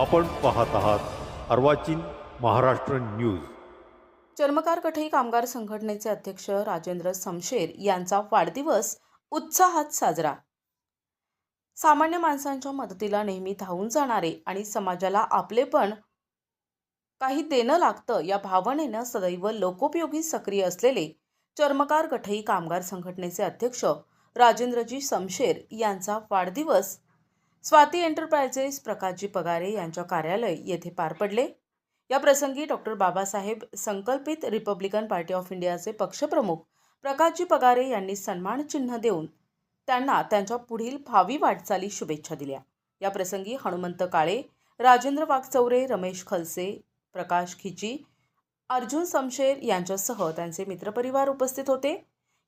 आपण पाहत आहात अर्वाचीन महाराष्ट्र न्यूज. चर्मकार कठई कामगार संघटनेचे अध्यक्ष राजेंद्र समशेर यांचा वाढदिवस उत्साहात साजरा. सामान्य माणसांच्या मदतीला नेहमी धावून जाणारे आणि समाजाला आपले पण काही देणं लागतं या भावनेनं सदैव लोकोपयोगी सक्रिय असलेले चर्मकार कठई कामगार संघटनेचे अध्यक्ष राजेंद्रजी समशेर यांचा वाढदिवस स्वाती एंटरप्राइजेस प्रकाशजी पगारे यांच्या कार्यालय येथे पार पडले. या प्रसंगी डॉक्टर बाबासाहेब संकल्पित रिपब्लिकन पार्टी ऑफ इंडियाचे पक्षप्रमुख प्रकाशजी पगारे यांनी सन्मान चिन्ह देऊन त्यांना त्यांच्या पुढील भावी वाटचाली शुभेच्छा दिल्या. या प्रसंगी हनुमंत काळे राजेंद्र वागचौरे रमेश खलसे प्रकाश खिची अर्जुन समशेर यांच्यासह त्यांचे मित्रपरिवार उपस्थित होते.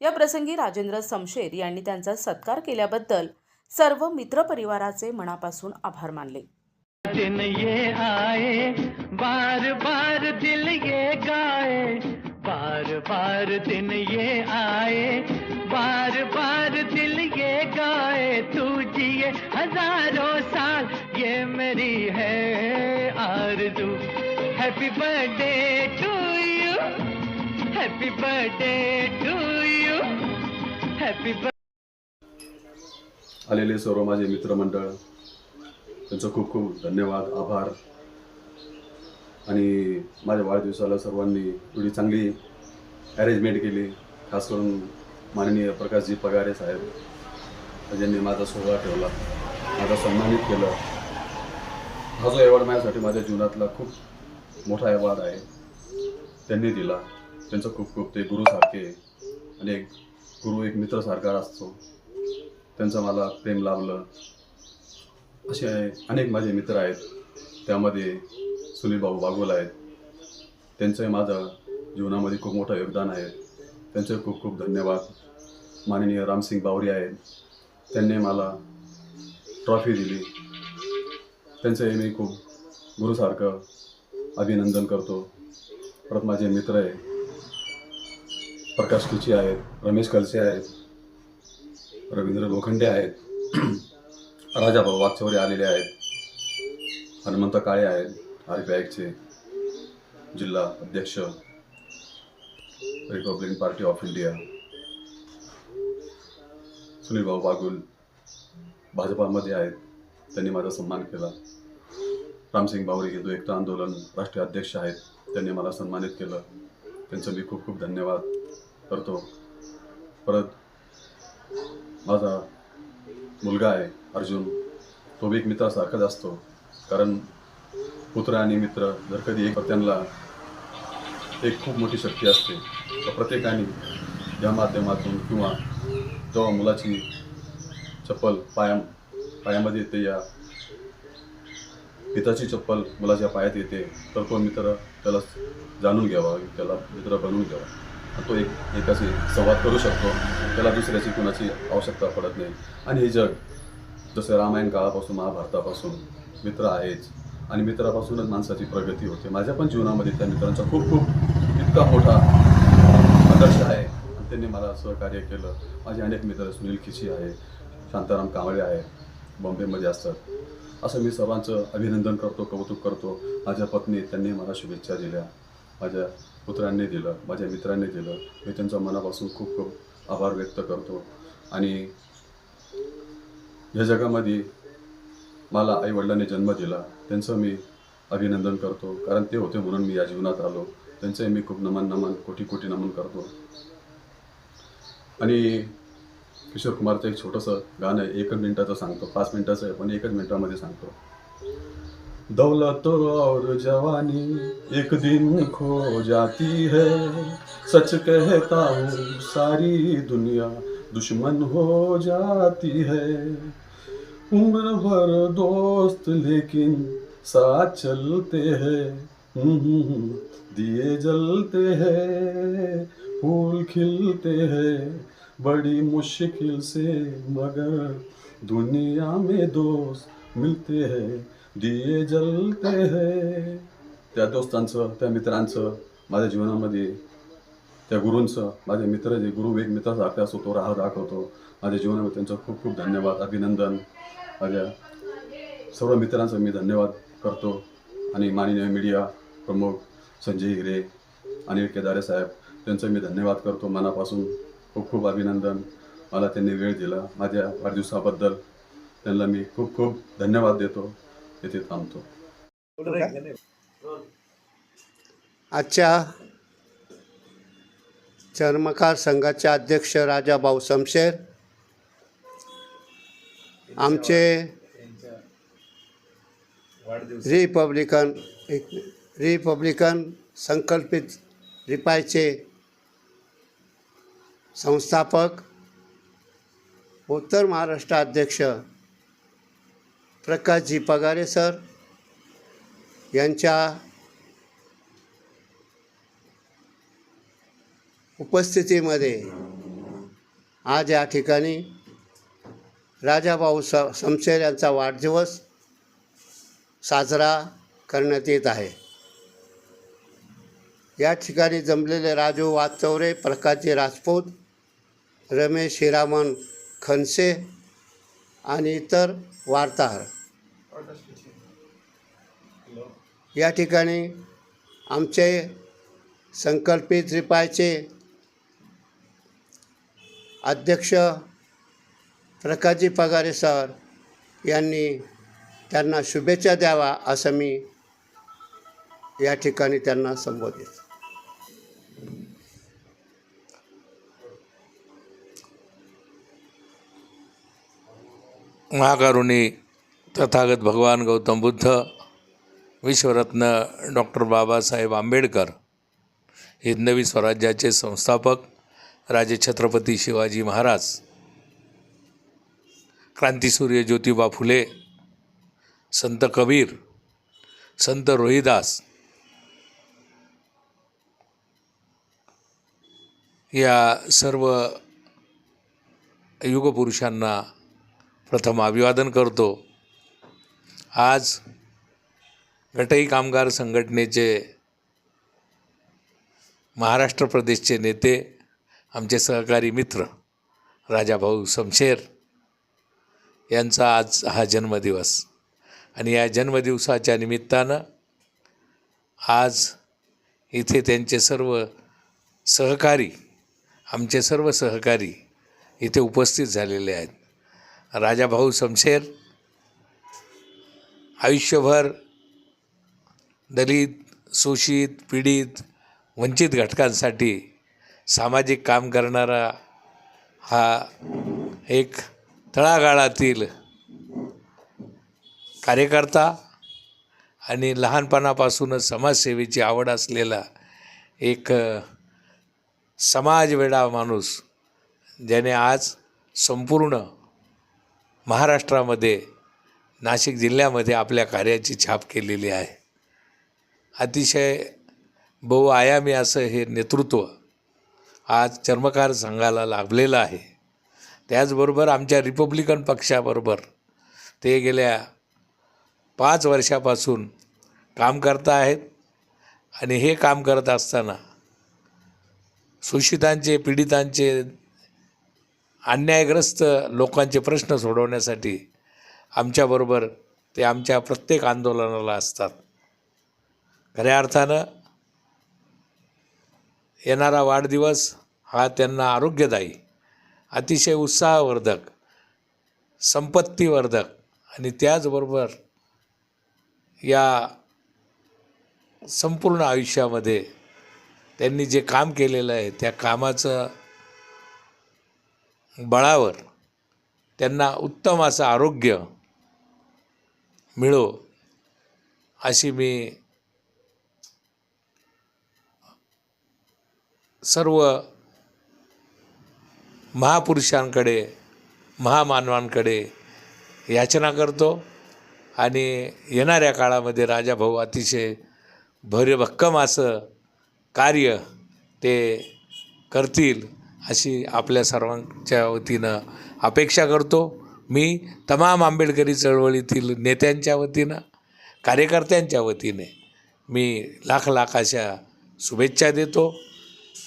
या प्रसंगी राजेंद्र समशेर यांनी त्यांचा सत्कार केल्याबद्दल सर्व मित्रपरिवाराचे मनापासून आभार मानले. दिन ये आए, बार बार दिल ये गाए, बार बार दिन ये आए, बार बार दिल ये गाए, तू जिए हज़ारों साल, ये मेरी है आरज़ू। Happy birthday to you happy birthday to you happy आलेले सर्व माझे मित्रमंडळ त्यांचं खूप खूप धन्यवाद आभार. आणि माझ्या वाढदिवसाला सर्वांनी एवढी चांगली अरेंजमेंट केली खास करून माननीय प्रकाशजी पगारे साहेब ज्यांनी माझा सोहळा ठेवला माझा सन्मानित केलं. हा जो अवॉर्ड माझ्यासाठी माझ्या जीवनातला खूप मोठा अवॉर्ड आहे त्यांनी दिला. त्यांचं खूप खूप ते गुरुसारखे आणि एक गुरु एक मित्रसारखा असतो. त्यांचं मला प्रेम लाभलं. असे अनेक माझे मित्र आहेत. त्यामध्ये सुनील भाऊ बागोल आहेत. त्यांचंही माझं जीवनामध्ये खूप मोठं योगदान आहे. त्यांचे खूप खूप धन्यवाद. माननीय रामसिंग बावरी आहेत. त्यांनी मला ट्रॉफी दिली. त्यांचंही मी खूप गुरुसारखं अभिनंदन करतो. परत माझे मित्र आहे प्रकाश कुची आहेत. रमेश कलसे आहेत. रवींद्र लोखंडे आहेत. राजाभाऊ वागचौरे आलेले आहेत. हनुमंत काळे आहेत आर पी आयचे जिल्हा अध्यक्ष republican party of India Sunil Bhau Bagul भाजपामध्ये आहेत. त्यांनी माझा सन्मान केला. रामसिंग बावरी हिंदू एकता आंदोलन राष्ट्रीय अध्यक्ष आहेत. त्यांनी मला सन्मानित केलं. त्यांचं मी खूप खूप धन्यवाद करतो. परत माझा मुलगा आहे अर्जुन. तो बी एक मित्रासारखाच असतो कारण पुत्र आणि मित्र जर कधी एक त्यांना एक खूप मोठी शक्ती असते तर प्रत्येकाने या माध्यमातून किंवा जेव्हा मुलाची चप्पल पाया पायामध्ये येते या पिताची चप्पल मुलाच्या पायात येते तर तो मित्र त्याला जाणून घ्यावा त्याला मित्र बनवून घ्यावा. तो एक एकाशी संवाद करू शकतो. त्याला दुसऱ्याची कुणाची आवश्यकता पडत नाही. आणि हे जग जसं रामायण काळापासून महाभारतापासून मित्र आहेच आणि मित्रापासूनच माणसाची प्रगती होते. माझ्या पण जीवनामध्ये त्या मित्रांचा खूप खूप इतका मोठा आदर्श आहे. आणि त्यांनी मला सहकार्य केलं. माझे अनेक मित्र सुनील खिची आहे शांताराम कांबळे आहे बॉम्बेमध्ये असतात. असं मी सर्वांचं अभिनंदन करतो कौतुक करतो. माझ्या पत्नी त्यांनी मला शुभेच्छा दिल्या. माझ्या पुत्रांनी दिलं माझ्या मित्रांनी दिलं. मी त्यांच्या मनापासून खूप खूप आभार व्यक्त करतो. आणि या जगामध्ये मला आईवडिलांनी जन्म दिला. त्यांचं मी अभिनंदन करतो. कारण ते होते म्हणून मी या जीवनात आलो. त्यांचंही मी खूप नमन नमन कोटी कोटी नमन करतो. आणि किशोर कुमारचं एक छोटंसं गाणं एकच मिनटाचं सांगतो. पाच मिनटाचं आहे पण एकच मिनटामध्ये सांगतो. दौलत और जवानी एक दिन खो जाती है। सच कहता हूँ सारी दुनिया दुश्मन हो जाती है। उम्र भर दोस्त लेकिन साथ चलते हैं। हम्म, दिए जलते हैं फूल खिलते हैं। बड़ी मुश्किल से मगर दुनिया में दोस्त मिलते हैं। दिये जलते है। त्या दोस्तांचं त्या मित्रांचं माझ्या जीवनामध्ये त्या गुरूंचं माझे मित्र जे गुरु एक मित्राचा असतो तो राह दाखवतो. माझ्या जीवनामध्ये त्यांचं खूप खूप धन्यवाद अभिनंदन. माझ्या सर्व मित्रांचं मी धन्यवाद करतो. आणि माननीय मीडिया प्रमुख संजय हिरे अनिल केदारे साहेब त्यांचं मी धन्यवाद करतो. मनापासून खूप खूप अभिनंदन. मला त्यांनी वेळ दिला. माझ्या वाढदिवसाबद्दल त्यांना मी खूप खूप धन्यवाद देतो. थांबतो आजच्या चर्मकार संघाचे अध्यक्ष राजाभाऊ शमशेर आमचे रिपब्लिकन एक रिपब्लिकन संकल्पित रिपायचे संस्थापक उत्तर महाराष्ट्र अध्यक्ष प्रकाशजी पगारे सर यांच्या उपस्थितीमध्ये आज या ठिकाणी राजाभाऊ स समशेर यांचा वाढदिवस साजरा करण्यात येत आहे. या ठिकाणी जमलेले राजू वाचौरे प्रकाशजी राजपूत रमेश हिरामन खनसे आणि इतर वार्ताहर या ठिकाणी आमचे संकल्पित रिपायचे अध्यक्ष प्रकाशजी पगारे सर यांनी त्यांना शुभेच्छा द्यावा असं मी या ठिकाणी त्यांना संबोधित महाकारुणी तथागत भगवान गौतम बुद्ध विश्वरत्न डॉक्टर बाबासाहेब आंबेडकर हिंदवी स्वराज्याचे संस्थापक राजे छत्रपती शिवाजी महाराज क्रांतीसूर्य ज्योतिबा फुले संत कबीर संत रोहिदास या सर्व युगपुरुषांना प्रथम अभिवादन करतो. आज गटई कामगार संघटनेचे महाराष्ट्र प्रदेशचे नेते आमचे सहकारी मित्र राजाभाऊ समशेर यांचा आज हा जन्मदिवस. आणि या जन्मदिवसाच्या निमित्तानं आज इथे त्यांचे सर्व सहकारी आमचे सर्व सहकारी इथे उपस्थित झालेले आहेत. राजाभाऊ शमशेर आयुष्यभर दलित शोषित पीडित वंचित घटकांसाठी सामाजिक काम करणारा हा एक तळागाळातील कार्यकर्ता आणि लहानपणापासूनच समाजसेवेची आवड असलेला एक समाजवेडा माणूस ज्याने आज संपूर्ण महाराष्ट्रामध्ये नाशिक जिल्ह्यामध्ये आपल्या कार्याची छाप केलेली आहे. अतिशय बहुआयामी असं हे नेतृत्व आज चर्मकार संघाला लाभलेलं आहे. त्याचबरोबर आमच्या रिपब्लिकन पक्षाबरोबर ते गेल्या पाच वर्षापासून काम करत आहेत आणि हे काम करत असताना सुशितांचे पीडितांचे अन्यायग्रस्त लोकांचे प्रश्न सोडवण्यासाठी आमच्याबरोबर ते आमच्या प्रत्येक आंदोलनाला असतात. खऱ्या अर्थानं येणारा वाढदिवस हा त्यांना आरोग्यदायी अतिशय उत्साहवर्धक संपत्तीवर्धक आणि त्याचबरोबर या संपूर्ण आयुष्यामध्ये त्यांनी जे काम केलेलं आहे त्या कामाचं बळावर त्यांना उत्तम असं आरोग्य मिळो अशी मी सर्व महापुरुषांकडे महामानवांकडे याचना करतो आणि येणाऱ्या काळामध्ये राजाभाऊ अतिशय भरभक्कम असं कार्य ते करतील. अशी आपल्या सर्वांच्या वतीनं अपेक्षा करतो. मी तमाम आंबेडकरी चळवळीतील नेत्यांच्या वतीनं कार्यकर्त्यांच्या वतीने मी लाख लाख अशा शुभेच्छा देतो.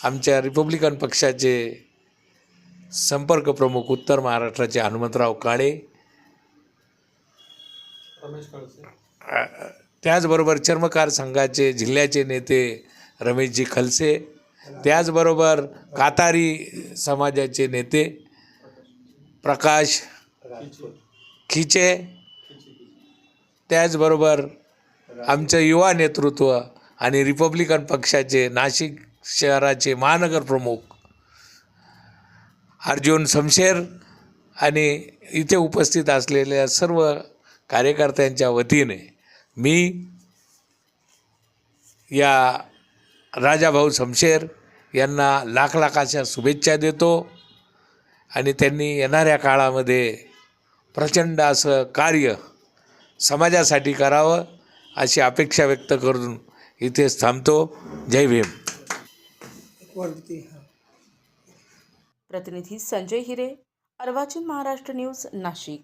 आमच्या रिपब्लिकन पक्षाचे संपर्क प्रमुख उत्तर महाराष्ट्राचे हनुमंतराव काळे त्याचबरोबर चर्मकार संघाचे जिल्ह्याचे नेते रमेशजी खलसे त्याचबरोबर कातारी समाजाचे नेते प्रकाश खिचे त्याचबरोबर आमचं युवा नेतृत्व आणि रिपब्लिकन पक्षाचे नाशिक शहराचे महानगर प्रमुख अर्जुन समशेर आणि इथे उपस्थित असलेल्या सर्व कार्यकर्त्यांच्या वतीने मी या राजाभाऊ शमशेर यांना लाख लाखाच्या शुभेच्छा देतो आणि त्यांनी येणाऱ्या काळामध्ये प्रचंड असं कार्य समाजासाठी करावं अशी अपेक्षा व्यक्त करून इथेच थांबतो. जय भीम. प्रतिनिधी संजय हिरे अर्वाचीन महाराष्ट्र न्यूज नाशिक.